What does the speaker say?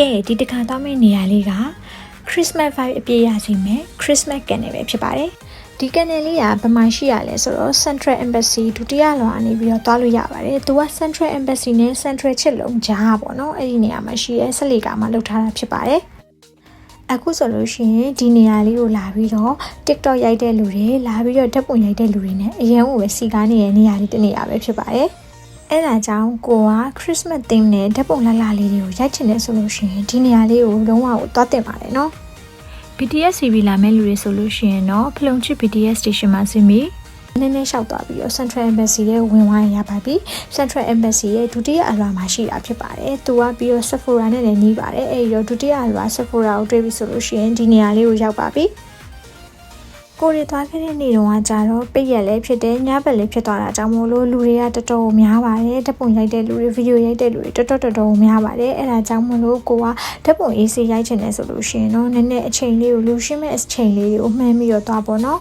ကဲဒီတစ်ခါသွားမယ့်နေရာလေးက Christmas vibe အပြည့်ရစီမယ် Christmas Canal ပဲဖြစ်ပါတယ်ဒီ canal လေးကဘယ်မှာရှိရလဲဆိုတော့ Central Embassy ဒုတိယလွန်အနေပြီးတော့သွားလို့ရပါတယ်သူက Central Embassy နဲ့ Central ချစ်လုံးကြားပေါ့နော်အဲ့ဒီနေရာမှာရှိရဲဆက်လီကာမှာလောက်ထားတာဖြစ်ပါတယ်အခုဆိုလို့ရှိရင်ဒီနေရာလေးကိုလာပြီးတော့ TikTok ရိုက်တဲ့လူတွေလာပြီးတော့ဓာတ်ပုံရိုက်တဲ့လူတွေနဲ့အရင်ကပဲစီကားနေတဲ့နေရာလေးတစ်နေရာပဲဖြစ်ပါတယ်။ အဲ့ဒါကြောင့်ကိုက Christmas theme နဲ့ဓာတ်ပုံလှလှလေးတွေကိုရိုက်ချင်တယ်ဆိုလို့ရှိရင်ဒီနေရာလေးကိုလုံးဝကိုသွားတင်ပါတယ်နော်။ BTS CV လာမဲ့လူတွေဆိုလို့ရှိရင်တော့ဖလုံချစ် BTS station မှာဆင်းပြီးနည်းနည်းလျှောက်သွားပြီးတော့ Central Embassy ရဲ့ဝင်ဝိုင်းရပါပြီ Central Embassy ရဲ့ဒုတိယအလွာမှာရှိတာဖြစ်ပါတယ်။သူကပြီးတော့ Sephora နဲ့လည်းနီးပါတယ်။အဲဒီတော့ဒုတိယအလွာ Sephora ကိုတွေ့ပြီဆိုလို့ရှိရင်ဒီနေရာလေးကိုရောက်ပါပြီ။ ကိုရီသွားခဲ့တဲ့နေ့တုန်းကကြတော့ပိတ်ရက်လည်းဖြစ်တယ်ညဘက်လည်းဖြစ်သွားတာကြောင့်မို့လို့လူတွေကတော်တော်များပါတယ်ဓာတ်ပုံရိုက်တဲ့လူတွေဗီဒီယိုရိုက်တဲ့လူတွေတော်တော်တော်တော်များပါတယ်အဲ့ဒါကြောင့်မို့လို့ကိုကဓာတ်ပုံအေးဆေးရိုက်ချင်တယ်ဆိုလို့ရှိရင်တော့နည်းနည်းအချိန်လေးကိုလူရှင်းမဲ့အချိန်လေးကိုမှန်းပြီးတော့သွားပေါ့နော်